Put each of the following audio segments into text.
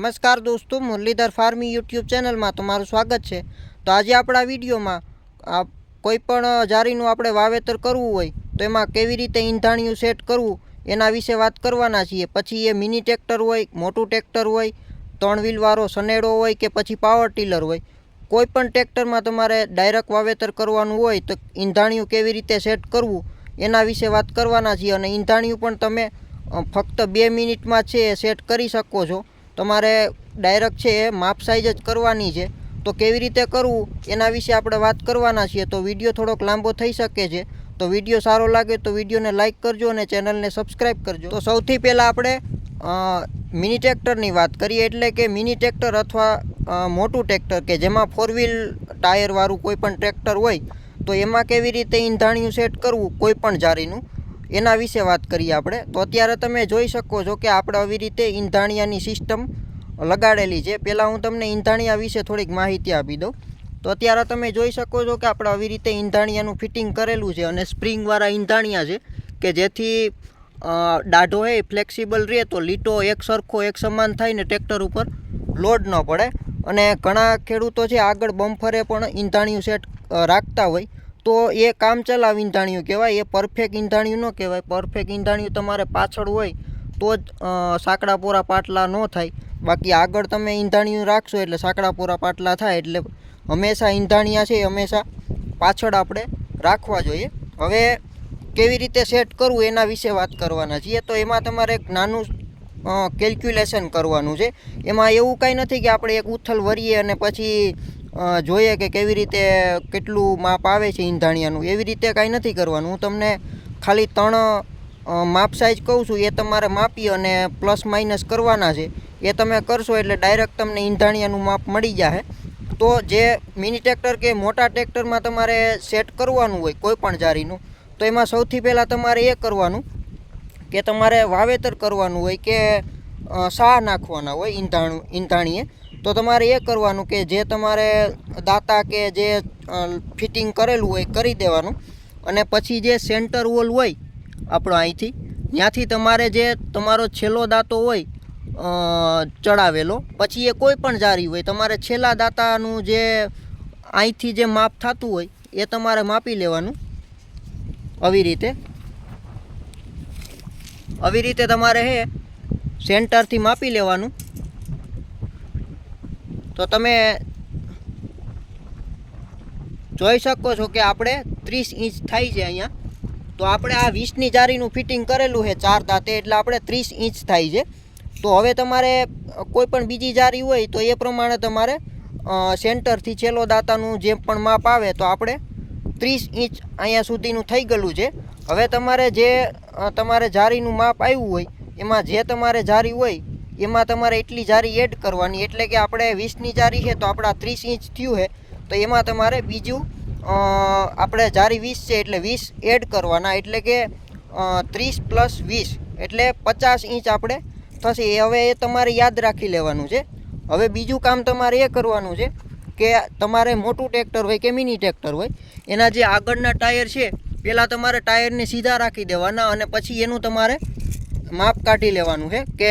નમસ્કાર દોસ્તો, મુરલીધર ફાર્મી યુટ્યુબ ચેનલમાં તમારું સ્વાગત છે. તો આજે આપણા વિડીયોમાં આ કોઈ પણ જારીનું આપણે વાવેતર કરવું હોય, તો એમાં કેવી રીતે ઈંધાણિયું સેટ કરવું, એના વિશે વાત કરવાના છીએ. પછી એ મિની ટ્રેક્ટર હોય, મોટું ટ્રેક્ટર હોય, ત્રણ વ્હીલવાળો સનેડો હોય કે પછી પાવર ટીલર હોય. કોઈ પણ ટ્રેક્ટરમાં તમારે ડાયરેક્ટ વાવેતર કરવાનું હોય, તો ઈંધાણિયું કેવી રીતે સેટ કરવું, એના વિશે વાત કરવાના છીએ. અને ઈંધાણિયું પણ તમે ફક્ત બે મિનિટમાં છે એ સેટ કરી શકો છો. તમારે ડાયરેક્ટ છે એ માપ સાઈઝ જ કરવાની છે. તો કેવી રીતે કરવું? એના વિશે આપણે વાત કરવાના છીએ. તો વીડિયો થોડોક લાંબો થઈ શકે છે. તો વીડિયો સારો લાગે તો વિડીયોને લાઇક કરજો અને ચેનલને સબસ્ક્રાઈબ કરજો. તો સૌથી પહેલાં આપણે મિની ટ્રેક્ટરની વાત કરીએ એટલે કે મિની ટ્રેક્ટર અથવા મોટું ટ્રેક્ટર કે જેમાં ફોર વ્હીલ ટાયરવાળું કોઈ પણ ટ્રેક્ટર હોય, તો એમાં કેવી રીતે ઈંધાણિયું સેટ કરવું? કોઈ પણ જારીનું. એના વિશે વાત કરીએ આપણે. તો અત્યારે તમે જોઈ શકો છો કે આપણે આવી રીતે ઈંધાણિયાની સિસ્ટમ લગાડેલી છે. પહેલાં હું તમને ઈંધાણિયા વિશે થોડીક માહિતી આપી દઉં. તો અત્યારે તમે જોઈ શકો છો કે આપણે આવી રીતે ઈંધાણિયાનું ફિટિંગ કરેલું છે અને સ્પ્રિંગવાળા ઈંધાણિયા છે કે જેથી દાઢો એ ફ્લેક્સિબલ રહે તો લીટો એક સરખો એક સમાન થાય ને ટ્રેક્ટર ઉપર લોડ ન પડે. અને ઘણા ખેડૂતો છે આગળ બમ્ફરે પણ ઈંધાણિયું સેટ રાખતા હોય. તો એ કામ ચલાવ ઈંધાણિયું કહેવાય. એ પરફેક્ટ ઈંધાણિયું ન કહેવાય. પરફેક્ટ ઈંધાણિયું તમારે પાછળ હોય તો જ સાંકડા પોરા પાટલા ન થાય. બાકી આગળ તમે ઈંધાણિયું રાખશો એટલે સાંકડા પોરા પાટલા થાય એટલે હંમેશા ઈંધાણિયા છે એ હંમેશા પાછળ આપણે રાખવા જોઈએ. હવે કેવી રીતે સેટ કરવું એના વિશે વાત કરવાના છીએ. તો એમાં તમારે એક નાનું કેલ્ક્યુલેશન કરવાનું છે. એમાં એવું કાંઈ નથી કે આપણે એક ઉથલ વરીએ અને પછી જોઈએ કે કેવી રીતે કેટલું માપ આવે છે ઈંધાણિયાનું. એવી રીતે કાંઈ નથી કરવાનું. હું તમને ખાલી ત્રણ માપ સાઇઝ કહું છું. એ તમારે માપી અને પ્લસ માઇનસ કરવાના છે. એ તમે કરશો એટલે ડાયરેક્ટ તમને ઈંધાણિયાનું માપ મળી જશે તો જે મિની ટ્રેક્ટર કે મોટા ટ્રેક્ટરમાં તમારે સેટ કરવાનું હોય કોઈ પણ જારીનું, તો એમાં સૌથી પહેલાં તમારે એ કરવાનું કે તમારે વાવેતર કરવાનું હોય કે શાહ નાખવાના હોય ઈંધાણું, ઈંધાણીએ. તો તમારે એ કરવાનું કે જે તમારે દાતા કે જે ફિટિંગ કરેલું હોય કરી દેવાનું. અને પછી જે સેન્ટર વોલ હોય આપણો અહીંથી, ત્યાંથી તમારે જે તમારો છેલ્લો દાંતો હોય ચડાવેલો, પછી એ કોઈ પણ જારી હોય, તમારે છેલ્લા દાંતાનું જે અહીંથી જે માપ થતું હોય, એ તમારે માપી લેવાનું. આવી રીતે. આવી રીતે તમારે હે, સેન્ટરથી માપી લેવાનું. તો તમે જોઈ શકો છો કે આપણે ત્રીસ ઇંચ થાય છે અહીંયા. તો આપણે આ વીસની જારીનું ફિટિંગ કરેલું છે ચાર દાંતે એટલે આપણે ત્રીસ ઇંચ થાય છે. તો હવે તમારે કોઈ પણ બીજી જારી હોય તો એ પ્રમાણે તમારે સેન્ટરથી છેલ્લો દાંતાનું જે પણ માપ આવે તો આપણે ત્રીસ ઇંચ અહીંયા સુધીનું થઈ ગયેલું છે. હવે તમારે જે તમારે જારીનું માપ આવ્યું હોય, એમાં જે તમારે જારી હોય એમાં તમારે એટલી જારી એડ કરવાની, એટલે કે આપણે વીસની જારી છે તો આપણા ત્રીસ ઇંચ થયું છે. તો એમાં તમારે બીજું આપણે જારી વીસ છે એટલે વીસ એડ કરવાના, એટલે કે ત્રીસ પ્લસ વીસ, એટલે પચાસ ઇંચ આપણે થશે. એ હવે એ તમારે યાદ રાખી લેવાનું છે. હવે બીજું કામ તમારે એ કરવાનું છે કે તમારે મોટું ટ્રેક્ટર હોય કે મિની ટ્રેક્ટર હોય, એના જે આગળના ટાયર છે પહેલાં તમારે ટાયરને સીધા રાખી દેવાના અને પછી એનું તમારે માપ કાઢી લેવાનું છે કે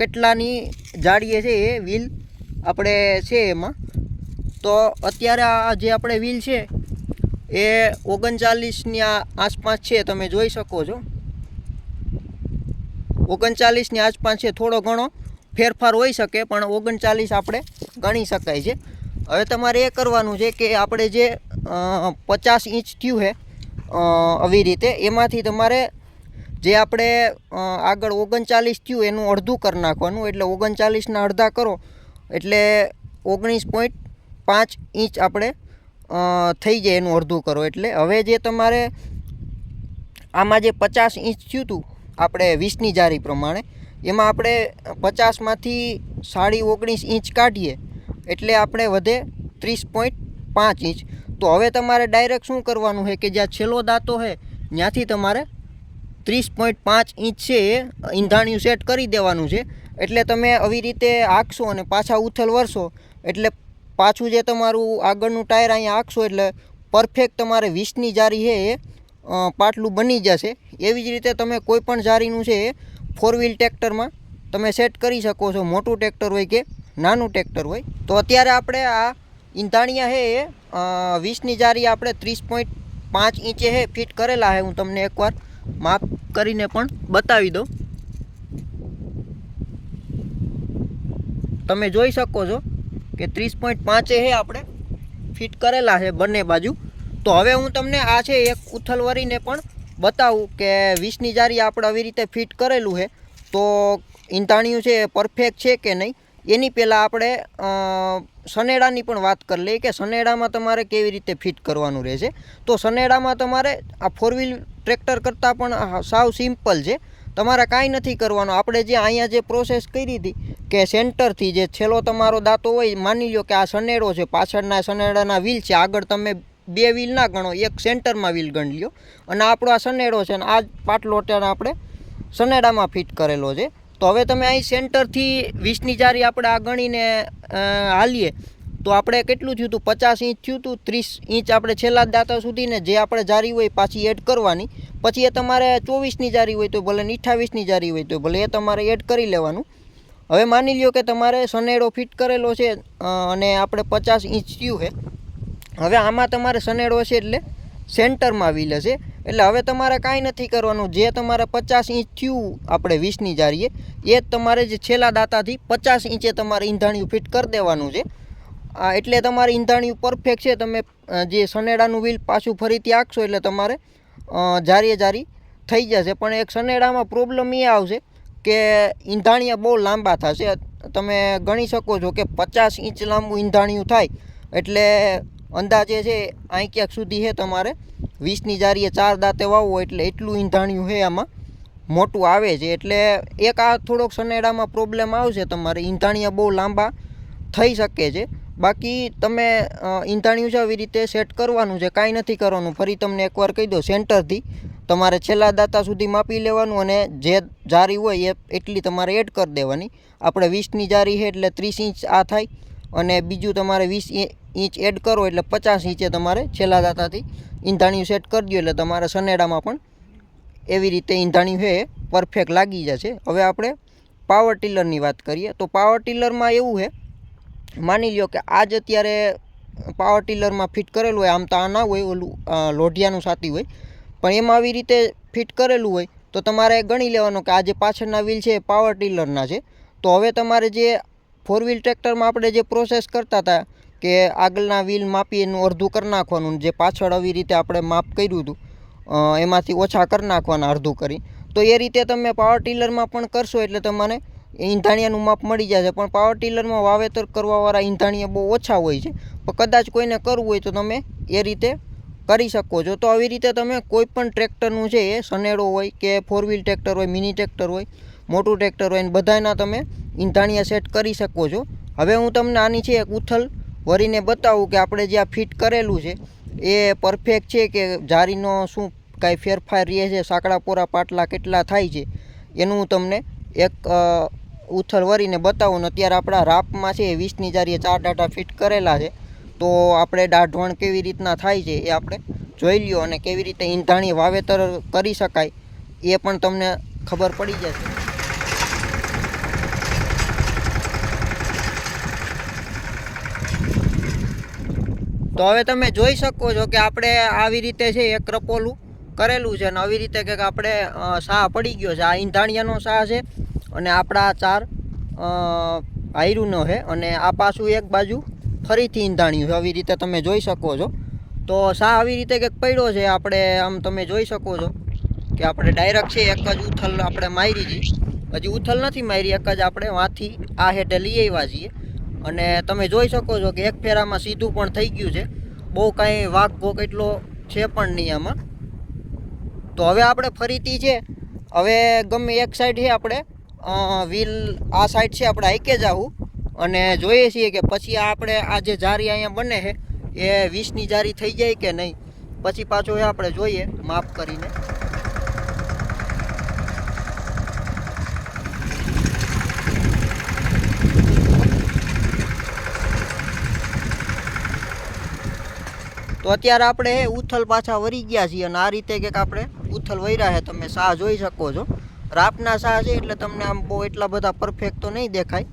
કેટલાની જાળીએ છે એ વ્હીલ આપણે છે એમાં. તો અત્યારે આ જે આપણે વ્હીલ છે, એ ઓગણચાલીસની આસપાસ છે, તમે જોઈ શકો છો. ઓગણચાલીસની આસપાસ છે, થોડો ઘણો ફેરફાર હોઈ શકે, પણ ઓગણચાલીસ આપણે ગણી શકાય છે. હવે તમારે એ કરવાનું છે કે આપણે જે પચાસ ઇંચ થયું છે આવી રીતે, એમાંથી તમારે જે આપણે આગળ ઓગણચાલીસ થયું, એનું અડધું કરી નાખવાનું. એટલે ઓગણચાલીસના અડધા કરો. એટલે ઓગણીસ પોઈન્ટ પાંચ ઇંચ આપણે થઈ જાય એનું અડધું કરો. એટલે હવે જે તમારે આમાં જે પચાસ ઇંચ થયું હતું આપણે વીસની જારી પ્રમાણે, એમાં આપણે પચાસમાંથી સાડી ઓગણીસ ઇંચ કાઢીએ. એટલે આપણે વધે ત્રીસ પોઈન્ટ પાંચ ઇંચ. તો હવે તમારે ડાયરેક્ટ શું કરવાનું છે કે જ્યાં છેલ્લો દાંતો છે, ત્યાંથી તમારે ત્રીસ પોઈન્ટ પાંચ ઇંચ છે, ઈંધાણિયું સેટ કરી દેવાનું છે. એટલે તમે આવી રીતે આંકશો અને પાછા ઉથલ વરસો. એટલે પાછું જે તમારું આગળનું ટાયર અહીંયા આંકશો એટલે પરફેક્ટ તમારે વીસની જારી છે એ પાટલું બની જશે. એવી જ રીતે તમે કોઈ પણ જારીનું છે એ ફોર વ્હીલ ટ્રેક્ટરમાં તમે સેટ કરી શકો છો, મોટું ટ્રેક્ટર હોય કે નાનું ટ્રેક્ટર હોય. તો અત્યારે આપણે આ ઈંધાણિયા છે એ વીસની જારી આપણે ત્રીસ પોઈન્ટ પાંચ ઇંચે હે ફિટ કરેલા છે. હું તમને એકવાર માપ કરીને પણ બતાવી દઉં. તમે જોઈ શકો છો કે ત્રીસ પોઈન્ટ પાંચે હે આપણે. ફિટ કરેલા છે બંને બાજુ. તો હવે હું તમને આ છે એક ઉથલ વરીને પણ બતાવું કે વીસની જારી આપણે આવી રીતે ફિટ કરેલું છે. તો ઈંધાણિયું છે એ પરફેક્ટ છે કે નહીં? એની પહેલાં આપણે શનેડાની પણ વાત કરી લઈએ કે સનેડામાં તમારે કેવી રીતે ફિટ કરવાનું રહેશે? તો સનેડામાં તમારે આ ફોર વ્હીલ ટ્રેક્ટર કરતાં પણ સાવ સિમ્પલ છે. તમારે કાંઈ નથી કરવાનું. આપણે જે અહીંયા જે પ્રોસેસ કરી હતી કે સેન્ટરથી જે છેલ્લો તમારો દાંતો હોય, માની લો કે આ સનેડો છે, પાછળના સનેડાના વ્હીલ છે, આગળ તમે બે વ્હીલ ના ગણો, એક સેન્ટરમાં વ્હીલ ગણી લ્યો. અને આપણો આ સનેડો છે અને આ જ પાટલો ત્યાં આપણે સનેડામાં ફિટ કરેલો છે. તો હવે તમે અહીં સેન્ટરથી વીસની જારી આપણે આ ગણીને હાલીએ. તો આપણે કેટલું થયું હતું? પચાસ ઇંચ થયું હતું, ત્રીસ ઇંચ આપણે છેલ્લા દાતા સુધીને જે આપણે જારી હોય પાછી એડ કરવાની. પછી એ તમારે ચોવીસની જારી હોય તો ભલે અઠ્ઠાવીસની જારી હોય તો ભલે એ તમારે એડ કરી લેવાનું. હવે માની લ્યો કે તમારે સનેડો ફિટ કરેલો છે અને આપણે પચાસ ઇંચ થયું છે. હવે આમાં તમારે સનેડો છે એટલે સેન્ટરમાં વ્હીલ હશે એટલે હવે તમારે કાંઈ નથી કરવાનું. જે તમારે પચાસ ઇંચ થયું આપણે વીસની જારીએ, એ જ તમારે જે છેલ્લા દાંતાથી પચાસ ઇંચે તમારે ઈંધાણિયું ફિટ કરી દેવાનું છે. આ એટલે તમારે ઈંધાણિયું પરફેક્ટ છે. તમે જે સનેડાનું વ્હીલ પાછું ફરીથી આંકશો એટલે તમારે જારીએ જારી થઈ જશે. પણ એક સનેડામાં પ્રોબ્લેમ એ આવશે કે ઈંધાણિયા બહુ લાંબા થશે. તમે ગણી શકો છો કે પચાસ ઇંચ લાંબુ ઈંધાણિયું થાય. એટલે અંદાજે છે અહીં ક્યાંક સુધી છે તમારે વીસની જારીએ ચાર દાંતે વાવવો એટલે એટલું ઈંધાણિયું છે આમાં મોટું આવે છે. એટલે એક આ થોડોક સનેડામાં પ્રોબ્લેમ આવશે. તમારે ઈંધાણિયા બહુ લાંબા થઈ શકે છે. બાકી તમે ઈંધાણિયું છે આવી રીતે સેટ કરવાનું છે, કાંઈ નથી કરવાનું. ફરી તમને એકવાર કહી દો સેન્ટરથી તમારે છેલ્લા દાંતા સુધી માપી લેવાનું અને જે જારી હોય એ એટલી તમારે એડ કરી દેવાની. આપણે વીસની જારી છે એટલે ત્રીસ ઇંચ આ થાય અને બીજું તમારે વીસ ઇંચ એડ કરો એટલે પચાસ ઇંચે તમારે છેલ્લા દાંતાથી ઈંધાણિયું સેટ કરી દો એટલે તમારે સનેડામાં પણ એવી રીતે ઈંધાણિયું છે એ પરફેક્ટ લાગી જશે. હવે આપણે પાવર ટીલરની વાત કરીએ. તો પાવર ટીલરમાં એવું છે માની લ્યો કે આજ અત્યારે પાવર ટીલરમાં ફિટ કરેલું હોય, આમ તો આ ના હોય, ઓલું લોઢિયાનું સાતી હોય. પણ એમાં આવી રીતે ફિટ કરેલું હોય, તો તમારે ગણી લેવાનું કે આ જે પાછળના વ્હીલ છે એ પાવર ટીલરના છે. તો હવે તમારે જે ફોર વ્હીલ ટ્રેક્ટરમાં આપણે જે પ્રોસેસ કરતા હતા કે આગળના વ્હીલ માપી એનું અડધું કરી નાખવાનું, જે પાછળ આવી રીતે આપણે માપ કર્યું હતું એમાંથી ઓછા કરી નાખવાના અડધું કરી. તો એ રીતે તમે પાવર ટીલરમાં પણ કરશો એટલે તમારે ઈંધાણિયાનું માપ મળી જશે પણ પાવર ટીલરમાં વાવેતર કરવાવાળા ઈંધાણિયા બહુ ઓછા હોય છે. પણ કદાચ કોઈને કરવું હોય તો તમે એ રીતે કરી શકો છો. તો આવી રીતે તમે કોઈ પણ ટ્રેક્ટરનું છે એ સનેડો હોય કે ફોર વ્હીલ ટ્રેક્ટર હોય મિની ટ્રેક્ટર હોય, મોટું ટ્રેક્ટર હોય બધાના તમે ઈંધાણિયા સેટ કરી શકો છો. હવે હું તમને આની છે એક ઉથલ વરીને બતાવું કે આપણે જે આ ફિટ કરેલું છે, એ પરફેક્ટ છે કે જારીનો શું કાંઈ ફેરફાર રહે છે સાંકડા પોરા પાટલા કેટલા થાય છે, એનું હું તમને એક ઉથલ વરીને બતાવું ને અત્યારે આપણા રાપમાં છે, વીસની જારીએ ચાર ડાટા ફિટ કરેલા છે. તો આપણે દાઢવણ કેવી રીતના થાય છે એ આપણે જોઈ લ્યો અને કેવી રીતે ઈંધાણી વાવેતર કરી શકાય એ પણ તમને ખબર પડી જશે. તો હવે તમે જોઈ શકો છો કે આપણે આવી રીતે છે એક રપોલું કરેલું છે અને આવી રીતે કંઈક આપણે શાહ પડી ગયો છે. આ ઈંધાણિયાનો શાહ છે. અને આપણા ચાર હાયરુનો છે અને આ પાછું એક બાજુ ફરીથી ઈંધાણ્યું છે. આવી રીતે તમે જોઈ શકો છો. તો શાહ આવી રીતે કંઈક પડ્યો છે આપણે આમ તમે જોઈ શકો છો કે આપણે ડાયરેક્ટ છે, એક જ ઉથલ આપણે મારી છીએ હજી ઉથલ નથી મારી, એક જ આપણે વાંથી આ હેઠે લઈ આવ્યા છીએ. અને તમે જોઈ શકો છો કે એક ફેરામાં સીધું પણ થઈ ગયું છે. બહુ કાંઈ વાઘ ભોગ એટલો છે પણ નહીં આમાં. તો હવે આપણે ફરીથી છે. હવે ગમે એક સાઈડ છે આપણે. વ્હીલ આ સાઈડ છે, આપણે હાઈકે જાવું અને જોઈએ છીએ કે પછી આપણે આ જે જારી અહીંયા બને છે, એ વીસની જારી થઈ જાય કે નહીં? પછી પાછો એ આપણે જોઈએ માફ કરીને. તો અત્યારે આપણે ઉથલ પાછા વરી ગયા છીએ, અને આ રીતે કંઈક આપણે ઉથલ વૈરા છે, તમે સાહ જોઈ શકો છો. રાપના શાહ છે એટલે તમને આમ બહુ એટલા બધા પરફેક્ટ તો નહીં દેખાય.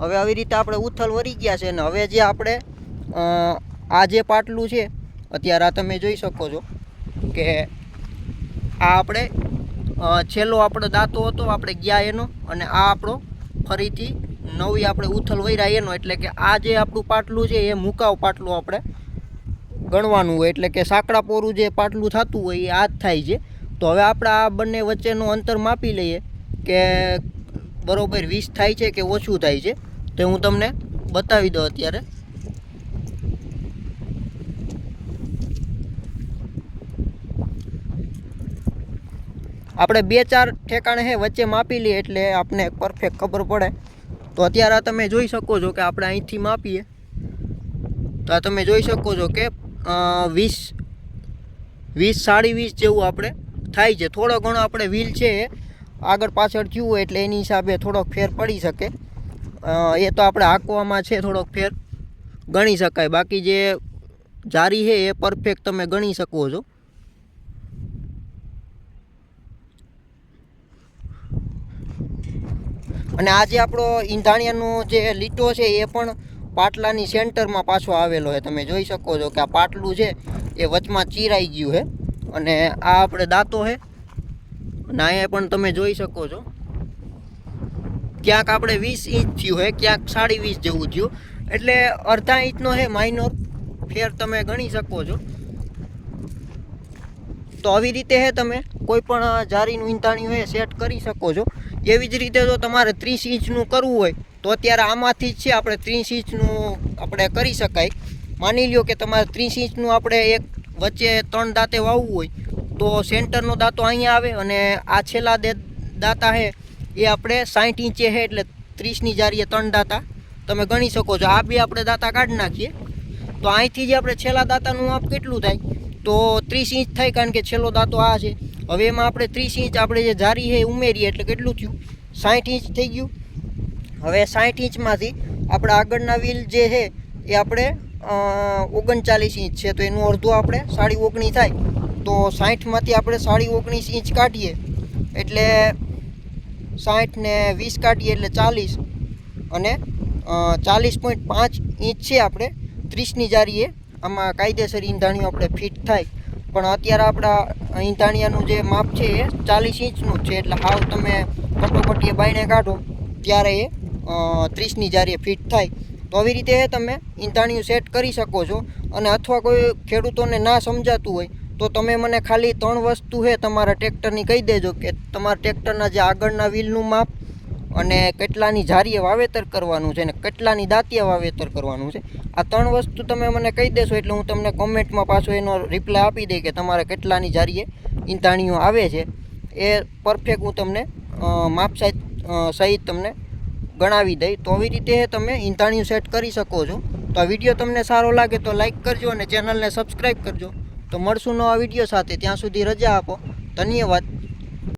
હવે આવી રીતે આપણે ઉથલ વરી ગયા છે ને હવે જે આપણે આ જે પાટલું છે, અત્યારે આ તમે જોઈ શકો છો કે આ આપણે છેલ્લો આપણો દાંતો હતો, આપણે ગયા એનો અને આ આપણો ફરીથી નવી આપણે ઉથલ વૈરા એનો. એટલે કે આ જે આપણું પાટલું છે, એ મુકાવ પાટલું આપણે ગણવાનું હોય. એટલે કે સાંકડા પોરું જે પાટલું થતું હોય, એ આ જ થાય છે. તો હવે આપણે આ બંને વચ્ચેનું અંતર માપી લઈએ કે બરાબર વીસ થાય છે કે ઓછું થાય છે. તો હું તમને બતાવી દઉં અત્યારે. આપણે બે ચાર ઠેકાણે હે વચ્ચે માપી લઈએ એટલે આપને પરફેક્ટ ખબર પડે. તો અત્યારે તમે જોઈ શકો છો કે આપણે અહીંથી માપીએ. તો આ તમે જોઈ શકો છો કે વીસ વીસ સાડી વીસ જેવું આપણે થાય છે. થોડો ઘણો આપણે વ્હીલ છે, આગળ પાછળ થયું હોય એટલે એની હિસાબે થોડોક ફેર પડી શકે. એ તો આપણે હાંકવામાં છે થોડોક ફેર. ગણી શકાય. બાકી જે જારી છે એ પરફેક્ટ તમે ગણી શકો છો. અને આજે આપણો ઈંધાણિયાનો જે લીટો છે એ પણ પાટલાની સેન્ટરમાં પાછો આવેલો છે. તમે જોઈ શકો છો કે આ પાટલું છે, એ વચમાં ચીરાઈ ગયું છે. અને આ આપણે દાંતો છે અને પણ તમે જોઈ શકો છો. ક્યાંક આપણે વીસ ઇંચ થયું છે ક્યાંક સાડી વીસ જેવું થયું. એટલે અડધા ઇંચનો છે માઇનોર ફેર તમે ગણી શકો છો. તો આવી રીતે હે તમે કોઈ પણ જારીનું ઈંધાણિયું હોય સેટ કરી શકો છો. એવી જ રીતે જો તમારે ત્રીસ ઇંચનું કરવું હોય, તો અત્યારે આમાંથી જ છે આપણે ત્રીસ ઇંચનું આપણે કરી શકાય. માની લ્યો કે તમારે ત્રીસ ઇંચનું આપણે એક વચ્ચે ત્રણ દાંતે વાવવું હોય, તો સેન્ટરનો દાંતો અહીંયા આવે અને આ છેલ્લા દે, દાંતા છે એ આપણે સાઠ ઇંચે છે એટલે ત્રીસની જારીએ ત્રણ દાંતા. તમે ગણી શકો છો. આ બે આપણે દાંતા કાઢી નાખીએ. તો અહીંથી જે આપણે છેલ્લા દાંતાનું માપ કેટલું થાય? તો ત્રીસ ઇંચ થાય કારણ કે છેલ્લો દાંતો આ છે. હવે એમાં આપણે ત્રીસ ઇંચ આપણે જે જારી છે ઉમેરીએ એટલે કેટલું થયું? સાઠ ઇંચ થઈ ગયું. હવે સાઠ ઇંચમાંથી આપણા આગળના વ્હીલ જે છે એ આપણે ઓગણચાલીસ ઇંચ છે, તો એનું અડધું આપણે સાડી ઓગણી થાય, તો સાઠમાંથી આપણે સાડી ઓગણીસ ઇંચ કાઢીએ, એટલે સાઠ ને વીસ કાઢીએ એટલે ચાલીસ, અને ચાલીસ પોઈન્ટ પાંચ ઇંચ છે આપણે, ત્રીસની જારીએ, આમાં કાયદેસર ઈંધાણીઓ આપણે ફિટ થાય, પણ અત્યારે આપણા ઈંધાણિયાનું જે માપ છે એ ચાલીસ ઇંચનું છે, એટલે હાવ તમે કટોકટીએ બાઈને કાઢો, ત્યારે એ ત્રીસની જારીએ ફિટ થાય તો આવી રીતે તમે ઈંધાણિયું સેટ કરી શકો છો અને અથવા કોઈ ખેડૂતોને ના સમજાતું હોય તો તમે મને ખાલી ત્રણ વસ્તુ છે તમારા ટ્રેક્ટરની કહી દેજો કે તમારા ટ્રેક્ટરના જે આગળના વ્હીલનું માપ અને કેટલાની જારીએ વાવેતર કરવાનું છે અને કેટલાની દાંતિયા વાવેતર કરવાનું છે. આ ત્રણ વસ્તુ તમે મને કહી દેશો એટલે હું તમને કોમેન્ટમાં પાછો એનો રિપ્લાય આપી દઈ કે તમારે કેટલાની જારીએ ઈંધાણીઓ આવે છે. એ પરફેક્ટ હું તમને માપ સહિત સહિત તમને ગણાવી દઈ, તો આવી રીતે તમે ઈંધાણીયું સેટ કરી શકો છો. તો આ વીડિયો તમને સારો લાગે તો લાઈક કરજો અને ચેનલને સબસ્ક્રાઈબ કરજો. તો મળશું નવા વીડિયો સાથે. ત્યાં સુધી રજા આપો. ધન્યવાદ.